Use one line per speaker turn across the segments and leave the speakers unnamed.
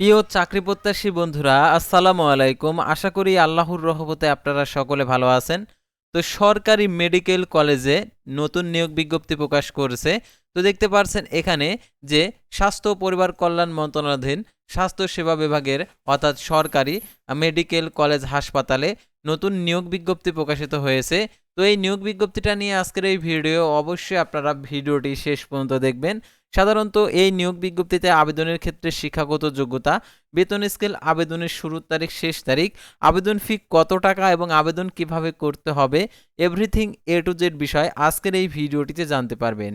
প্রিয় চাকরি প্রত্যাশী বন্ধুরা, আসসালামু আলাইকুম। আশা করি আল্লাহর রহমতে আপনারা সকলে ভালো আছেন। তো সরকারি মেডিকেল কলেজে নতুন নিয়োগ বিজ্ঞপ্তি প্রকাশ করেছে। তো দেখতে পারছেন এখানে যে স্বাস্থ্য পরিবার কল্যাণ মন্ত্রণালয়াধীন স্বাস্থ্য সেবা বিভাগের অর্থাৎ সরকারি মেডিকেল কলেজ হাসপাতালে নতুন নিয়োগ বিজ্ঞপ্তি প্রকাশিত হয়েছে। তো এই নিয়োগ বিজ্ঞপ্তিটা নিয়ে আজকের এই ভিডিও অবশ্যই আপনারা ভিডিওটি শেষ পর্যন্ত দেখবেন। সাধারণত এই নিয়োগ বিজ্ঞপ্তিতে আবেদনের ক্ষেত্রে শিক্ষাগত যোগ্যতা, বেতন স্কেল, আবেদনের শুরুর তারিখ, শেষ তারিখ, আবেদন ফি কত টাকা এবং আবেদন কীভাবে করতে হবে, এভরিথিং এ টু জেড বিষয় আজকের এই ভিডিওটিতে জানতে পারবেন।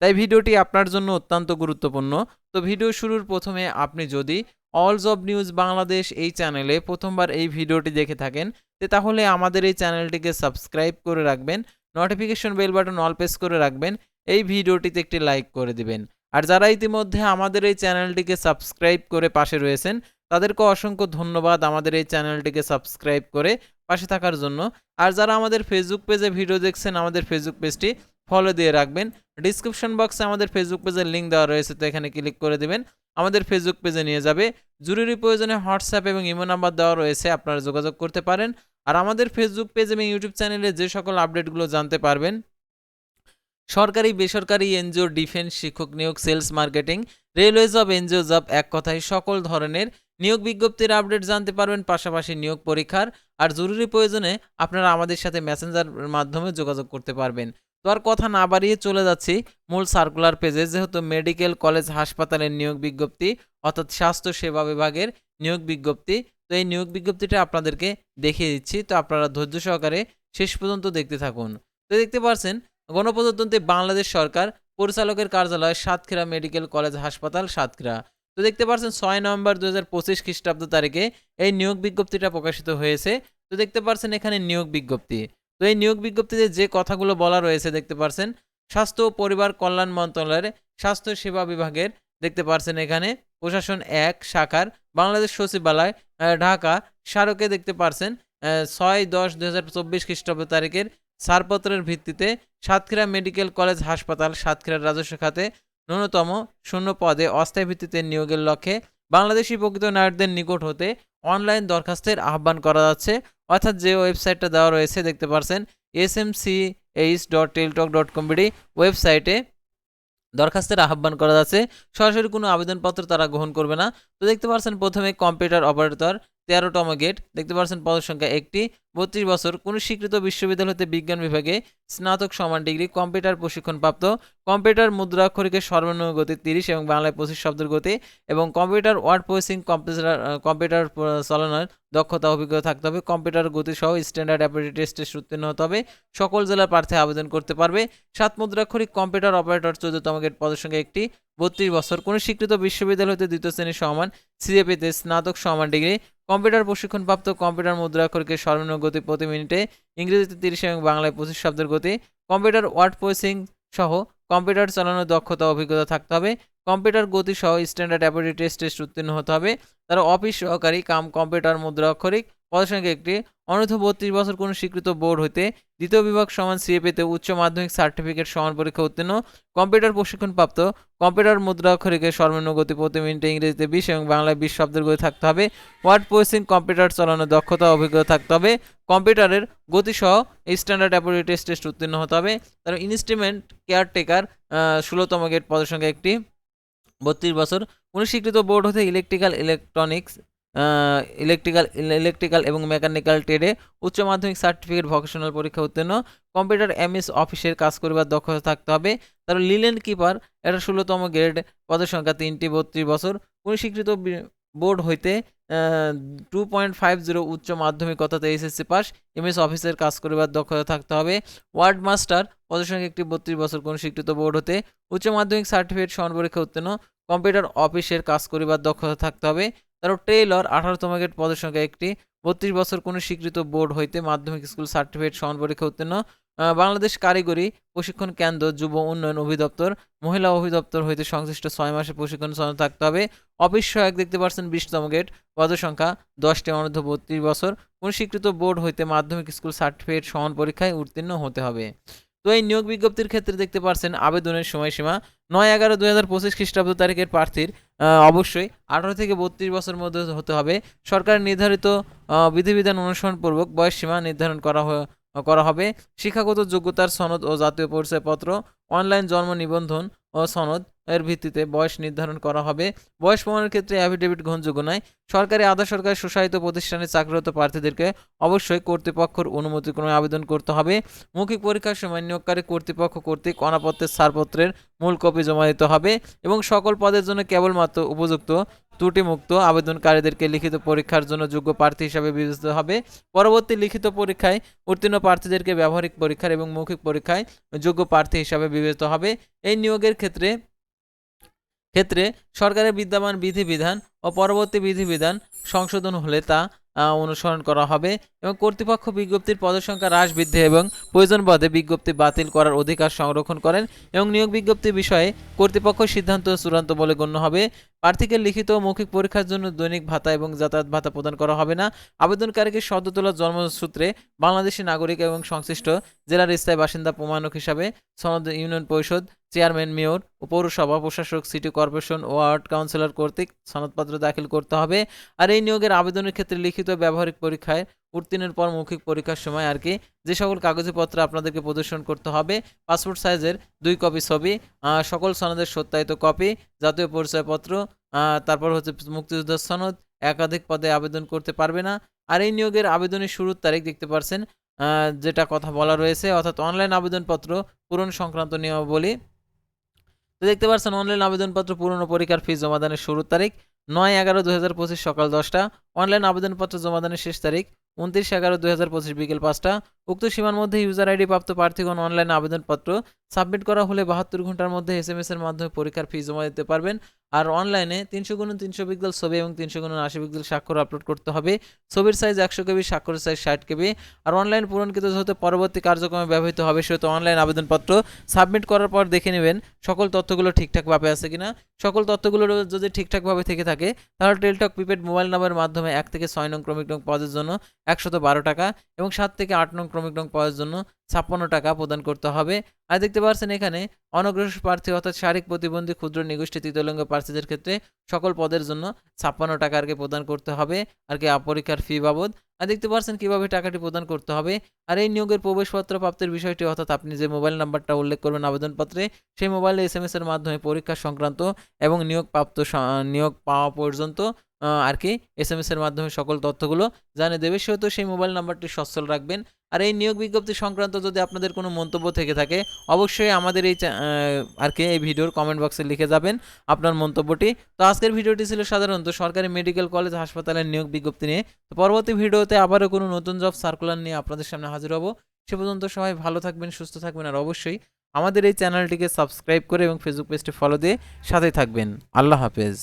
তাই ভিডিওটি আপনার জন্য অত্যন্ত গুরুত্বপূর্ণ। তো ভিডিও শুরুর প্রথমে আপনি যদি অল জব নিউজ বাংলাদেশ এই চ্যানেলে প্রথমবার এই ভিডিওটি দেখে থাকেন তাহলে আমাদের এই চ্যানেলটিকে সাবস্ক্রাইব করে রাখবেন, notification bell button all press করে রাখবেন, এই ভিডিওটিতে একটি লাইক করে দিবেন। আর যারা ইতিমধ্যে আমাদের এই চ্যানেলটিকে সাবস্ক্রাইব করে পাশে রয়েছেন, তাদেরকে অসংখ্য ধন্যবাদ আমাদের এই চ্যানেলটিকে সাবস্ক্রাইব করে পাশে থাকার জন্য। আর যারা আমাদের ফেসবুক পেজে ভিডিও দেখছেন, আমাদের ফেসবুক পেজটি ফলো দিয়ে রাখবেন। ডিসক্রিপশন বক্সে আমাদের ফেসবুক পেজের লিঙ্ক দেওয়া রয়েছে, তো এখানে ক্লিক করে দেবেন। আমাদের ফেসবুক পেজে নিয়ে যাবে। জরুরি প্রয়োজনে হোয়াটসঅ্যাপ এবং ইমো নাম্বার দেওয়া রয়েছে, আপনারা যোগাযোগ করতে পারেন। আর আমাদের ফেসবুক পেজ এবং ইউটিউব চ্যানেলে যে সকল আপডেটগুলো জানতে পারবেন সরকারি, বেসরকারি এনজিও, ডিফেন্স শিক্ষক নিয়োগ, sales marketing, railway job, NGO job, এক কথায় সকল ধরনের নিয়োগ বিজ্ঞপ্তির আপডেট জানতে পারবেন, পাশাপাশি নিয়োগ পরীক্ষার আর জরুরি প্রয়োজনে আপনারা আমাদের সাথে মেসেঞ্জার মাধ্যমে যোগাযোগ করতে পারবেন। তো আর কথা না বাড়িয়ে চলে যাচ্ছি মূল সার্কুলার পেজে যেহেতু মেডিকেল কলেজ হাসপাতালের নিয়োগ বিজ্ঞপ্তি, অর্থাৎ স্বাস্থ্য সেবা বিভাগের নিয়োগ বিজ্ঞপ্তি, তো এই নিয়োগ বিজ্ঞপ্তিটা আপনাদেরকে দেখিয়ে দিচ্ছি। তো আপনারা ধৈর্য সহকারে শেষ পর্যন্ত দেখতে থাকুন। তো দেখতে পাচ্ছেন গণপ্রজাতন্ত্রী বাংলাদেশ সরকার পরিচালকের কার্যালয় সাতক্ষীরা মেডিকেল কলেজ হাসপাতাল সাতক্ষীরা। তো দেখতে পাচ্ছেন ছয় নভেম্বর দু হাজার পঁচিশ খ্রিস্টাব্দ তারিখে এই নিয়োগ বিজ্ঞপ্তিটা প্রকাশিত হয়েছে। তো দেখতে পাচ্ছেন এখানে নিয়োগ বিজ্ঞপ্তি। তো এই নিয়োগ বিজ্ঞপ্তিতে যে কথাগুলো বলা রয়েছে দেখতে পাচ্ছেন স্বাস্থ্য ও পরিবার কল্যাণ মন্ত্রণালয়ের স্বাস্থ্য সেবা বিভাগের দেখতে পাচ্ছেন এখানে প্রশাসন এক, শাখার বাংলাদেশ সচিবালয় ঢাকা, স্মারকে দেখতে পাচ্ছেন ছয় দশ দু হাজার চব্বিশ খ্রিস্টাব্দ তারিখের ছাড়পত্রের ভিত্তিতে সাতক্ষীরা মেডিকেল কলেজ হাসপাতাল সাতক্ষীরার রাজস্ব খাতে ন্যূনতম শূন্য পদে অস্থায়ী ভিত্তিতে নিয়োগের লক্ষ্যে বাংলাদেশি প্রকৃত নায়কদের নিকট হতে অনলাইন দরখাস্তের আহ্বান করা যাচ্ছে। অর্থাৎ যে ওয়েবসাইটটা দেওয়া রয়েছে, দেখতে পারছেন S M C H dot Teletalk dot com bd ওয়েবসাইটে দরখাস্তের আহ্বান করা যাচ্ছে। সরাসরি কোনো আবেদনপত্র তারা গ্রহণ করবে না। তো দেখতে পাচ্ছেন প্রথমে কম্পিউটার অপারেটর তেরোতম গেট। দেখতে পাচ্ছেন পদের সংখ্যা একটি। বত্রিশ বছর। কোনো স্বীকৃত বিশ্ববিদ্যালয় হতে বিজ্ঞান বিভাগে স্নাতক সমান ডিগ্রি, কম্পিউটার প্রশিক্ষণপ্রাপ্ত। কম্পিউটার মুদ্রাক্ষরিকের সর্বনিম্ন গতি তিরিশ এবং বাংলায় পঁচিশ শব্দের গতি এবং computer word processing, computer computer চালানোর দক্ষতা, অভিজ্ঞতা থাকতে হবে। কম্পিউটার গতি সহ স্ট্যান্ডার্ড অ্যাপিলিটি টেস্টে উত্তীর্ণ হতে হবে। সকল জেলার প্রার্থী আবেদন করতে পারবে। সাত মুদ্রাক্ষরিক কম্পিউটার অপারেটর, চৌদ্দতম গেট পদের সঙ্গে একটি। বত্রিশ বছর। কোনো স্বীকৃত বিশ্ববিদ্যালয় হতে দ্বিতীয় শ্রেণির সমান, সিএপিতে স্নাতক সমান ডিগ্রি কম্পিউটার প্রশিক্ষণপ্রাপ্ত কম্পিউটার মুদ্রাক্ষরকে সর্বনিম্ন গতি প্রতি মিনিটে ইংরেজিতে তিরিশ এবং বাংলায় পঁচিশ শব্দের গতি, কম্পিউটার ওয়ার্ড প্রসেসিং সহ কম্পিউটার চালানোর দক্ষতা অভিজ্ঞতা থাকতে হবে। কম্পিউটার গতি সহ স্ট্যান্ডার্ড অ্যাপিলিটি টেস্ট টেস্ট উত্তীর্ণ হতে হবে। তারা অফিস সহকারী কাম কম্পিউটার মুদ্রাক্ষরিক পদের সঙ্গে একটি। অনূর্ধ্ব বত্রিশ বছর কোনো স্বীকৃত বোর্ড হইতে দ্বিতীয় বিভাগ সমান সিএপিতে উচ্চ মাধ্যমিক সার্টিফিকেট সমান পরীক্ষা উত্তীর্ণ। কম্পিউটার প্রশিক্ষণপ্রাপ্ত। কম্পিউটার মুদ্রাক্ষরিকের সর্বনিম্ন গতি প্রতি মিনিটে ইংরেজিতে বিশ এবং বাংলায় বিশ শব্দের গতি থাকতে হবে। ওয়ার্ড প্রসেসিং, কম্পিউটার চালানোর দক্ষতা অভিজ্ঞতা থাকতে হবে। কম্পিউটারের গতিসহ স্ট্যান্ডার্ড অ্যাপিলিটি টেস্ট টেস্ট উত্তীর্ণ হতে হবে। তার ইনস্ট্রুমেন্ট কেয়ারটেকার ষোলোতম গেট পদের একটি। বত্রিশ বছর কোনো স্বীকৃত বোর্ড হতে ইলেকট্রিক্যাল ইলেকট্রনিক্স ইলেকট্রিক্যাল ইলেকট্রিক্যাল এবং মেকানিক্যাল ট্রেডে উচ্চ মাধ্যমিক সার্টিফিকেট ভোকেশনাল পরীক্ষা উত্তীর্ণ। কম্পিউটার এমএস অফিসের কাজ করিবার দক্ষতা থাকতে হবে। তার লিলেন কিপার এটা ষোলোতম গ্রেড পদের সংখ্যা তিনটি, বত্রিশ বছর। কোনো বোর্ড হইতে টু পয়েন্ট ফাইভ জিরো উচ্চ মাধ্যমিক অর্থাৎ এইচএসসি পাস এমএস অফিসের কাজ করিবার দক্ষতা থাকতে হবে। ওয়ার্ড মাস্টার পদের সংখ্যা একটি, বত্রিশ বছর। কোনো স্বীকৃত বোর্ড হতে উচ্চ মাধ্যমিক সার্টিফিকেট সমান পরীক্ষা উত্তীর্ণ। কম্পিউটার অফিসের কাজ করিবার দক্ষতা থাকতে হবে। তারপর টেইলর আঠারোতম গেট পদের সংখ্যা একটি বত্রিশ বছর কোনো স্বীকৃত বোর্ড হইতে মাধ্যমিক স্কুল সার্টিফিকেট সমান পরীক্ষা উত্তীর্ণ বাংলাদেশ কারিগরি প্রশিক্ষণ কেন্দ্র যুব উন্নয়ন অধিদপ্তর, মহিলা অধিদপ্তর হইতে সংশ্লিষ্ট ছয় মাসের প্রশিক্ষণ সনদ থাকতে হবে। অফিস সহায়ক দেখতে পাচ্ছেন বিশতম গেট পদ সংখ্যা দশটি অনূর্ধ্ব বত্রিশ বছর, কোনো স্বীকৃত বোর্ড হইতে মাধ্যমিক স্কুল সার্টিফিকেট সমান পরীক্ষায় উত্তীর্ণ হতে হবে। তো এই নিয়োগ বিজ্ঞপ্তির ক্ষেত্রে দেখতে পাচ্ছেন আবেদনের সময়সীমা নয় এগারো দুই হাজার পঁচিশ খ্রিস্টাব্দ তারিখের প্রার্থীর অবশ্যই আঠারো থেকে বত্রিশ বছর মধ্যে হতে হবে। সরকার নির্ধারিত বিধিবিধান অনুসরণপূর্বক বয়স সীমা নির্ধারণ করা করা হবে। শিক্ষাগত যোগ্যতার সনদ ও জাতীয় পরিচয়পত্র অনলাইন জন্ম নিবন্ধন ও সনদ এর ভিত্তিতে বয়স নির্ধারণ করা হবে। বয়স প্রমাণের ক্ষেত্রে অ্যাফিডেভিট গ্রহণযোগ্য নয়। সরকারি, আধা সরকারি স্বশাসিত প্রতিষ্ঠানে চাকরিরত প্রার্থীদেরকে অবশ্যই কর্তৃপক্ষের অনুমতিক্রমে আবেদন করতে হবে। মৌখিক পরীক্ষার সময় নিয়োগকারী কর্তৃপক্ষ কর্তৃক অনাপত্তির ছাড়পত্রের মূল কপি জমা দিতে হবে এবং সকল পদের জন্য কেবলমাত্র উপযুক্ত ত্রুটিমুক্ত আবেদনকারীদেরকে লিখিত পরীক্ষার জন্য যোগ্য প্রার্থী হিসাবে বিবেচিত হবে। পরবর্তী লিখিত পরীক্ষায় উত্তীর্ণ প্রার্থীদেরকে ব্যবহারিক পরীক্ষার এবং মৌখিক পরীক্ষায় যোগ্য প্রার্থী হিসাবে বিবেচিত হবে। এই নিয়োগের ক্ষেত্রে ক্ষেত্রে সরকারের বিদ্যমান বিধিবিধান ও পরবর্তী বিধিবিধান সংশোধন হলে তা অনুসরণ করা হবে এবং কর্তৃপক্ষ বিজ্ঞপ্তির পদসংখ্যা সংখ্যা হ্রাস, বৃদ্ধি এবং প্রয়োজন পদে বিজ্ঞপ্তি বাতিল করার অধিকার সংরক্ষণ করেন এবং নিয়োগ বিজ্ঞপ্তির বিষয়ে কর্তৃপক্ষ সিদ্ধান্ত চূড়ান্ত বলে গণ্য হবে। প্রার্থীকে লিখিত মৌখিক পরীক্ষার জন্য দৈনিক ভাতা এবং যাতায়াত ভাতা প্রদান করা হবে না। আবেদনকারীকে সদ্য তোলা জন্মসূত্রে বাংলাদেশি নাগরিক এবং সংশ্লিষ্ট জেলার স্থায়ী বাসিন্দা প্রমাণক হিসাবে সনদ ইউনিয়ন পরিষদ, চেয়ারম্যান, মেয়র পৌরসভা, প্রশাসক, সিটি কর্পোরেশন ও ওয়ার্ড কাউন্সিলর কর্তৃক সনদপত্র দাখিল করতে হবে। আর এই নিয়োগের আবেদনের ক্ষেত্রে লিখিত ব্যবহারিক পরীক্ষায় উত্তীর্ণের পর মৌখিক পরীক্ষার সময় আর কি যে সকল কাগজপত্র আপনাদেরকে প্রদর্শন করতে হবে পাসপোর্ট সাইজের দুই কপি ছবি সকল সনদের সত্যায়িত কপি জাতীয় পরিচয়পত্র তারপর হচ্ছে মুক্তিযোদ্ধার সনদ, একাধিক পদে আবেদন করতে পারবে না। আর এই নিয়োগের আবেদনের শুরুর তারিখ দেখতে পারছেন যেটা কথা বলা রয়েছে, অর্থাৎ অনলাইন আবেদনপত্র পূরণ সংক্রান্ত নিয়মাবলী। তো দেখতে পাচ্ছেন অনলাইন আবেদনপত্র পূরণ পরীক্ষার ফি জমাদানের শুরুর তারিখ নয় এগারো দু সকাল দশটা। অনলাইন আবেদনপত্র জমাদানের শেষ তারিখ উনত্রিশ এগারো দুই হাজার পঁচিশ বিকেল পাঁচটা। উক্ত সীমার মধ্যে ইউজার আইডি প্রাপ্ত প্রার্থীগণ অনলাইন আবেদনপত্র সাবমিট করা হলে বাহাত্তর ঘণ্টার মধ্যে এস এম এস এর মাধ্যমে পরীক্ষার ফি জমা দিতে পারবেন। আর অনলাইনে তিনশো গুণ তিনশো পিক্সেল ছবি এবং তিনশো গুণ আশি পিক্সেল স্বাক্ষর আপলোড করতে হবে। ছবির সাইজ একশো কেবি, স্বাক্ষরের সাইজ ষাট কেবি। আর অনলাইন পূরণকৃত হতে পরবর্তী কার্যক্রমে ব্যবহৃত হবে, সেহেতু অনলাইন আবেদনপত্র সাবমিট করার পর দেখে নেবেন সকল তথ্যগুলো ঠিকঠাকভাবে আছে কিনা। সকল তথ্যগুলো যদি ঠিকঠাকভাবে থেকে থাকে, তাহলে টেলটক প্রিপেড মোবাইল নাম্বারের মাধ্যমে এক থেকে ছয় নং ক্রমিক নং পদের জন্য একশত বারো টাকা এবং সাত থেকে আট নং ক্রমিক নং পদের জন্য ছাপ্পান্ন টাকা প্রদান করতে হবে। আর দেখতে পাচ্ছেন এখানে অনগ্রসর প্রার্থী অর্থাৎ শারীরিক প্রতিবন্ধী ক্ষুদ্র নিগোষ্ঠী তৃতীয়লিঙ্গ প্রার্থীদের ক্ষেত্রে সকল পদের জন্য ছাপ্পান্ন টাকা আর কি প্রদান করতে হবে, আর কি পরীক্ষার ফি বাবদ। আর দেখতে পাচ্ছেন কীভাবে টাকাটি প্রদান করতে হবে, আর এই নিয়োগের প্রবেশপত্র প্রাপ্তির বিষয়টি অর্থাৎ আপনি যে মোবাইল নাম্বারটা উল্লেখ করবেন আবেদনপত্রে, সেই মোবাইলে এস এম এর মাধ্যমে পরীক্ষা সংক্রান্ত এবং নিয়োগ প্রাপ্ত নিয়োগ পাওয়া পর্যন্ত আর কি এস এম এস এর মাধ্যমে সকল তথ্যগুলো জানিয়ে দেবে। সেহেতু সেই মোবাইল নাম্বারটি সচ্ছল রাখবেন। আর এই নিয়োগ বিজ্ঞপ্তি সংক্রান্ত যদি আপনাদের কোনো মন্তব্য থেকে থাকে, অবশ্যই আমাদের এই আর কি, এই ভিডিওর কমেন্ট বক্সে লিখে যাবেন আপনার মন্তব্যটি। তো আজকের ভিডিওটি ছিল সাধারণত সরকারি মেডিকেল কলেজ হাসপাতালের নিয়োগ বিজ্ঞপ্তি নিয়ে। তো পরবর্তী ভিডিওতে আবারও কোনো নতুন জব সার্কুলার নিয়ে আপনাদের সামনে হাজির হব। সে পর্যন্ত সবাই ভালো থাকবেন, সুস্থ থাকবেন আর অবশ্যই আমাদের এই চ্যানেলটিকে সাবস্ক্রাইব করে এবং ফেসবুক পেজটি ফলো দিয়ে সাথে থাকবেন। আল্লাহ হাফেজ।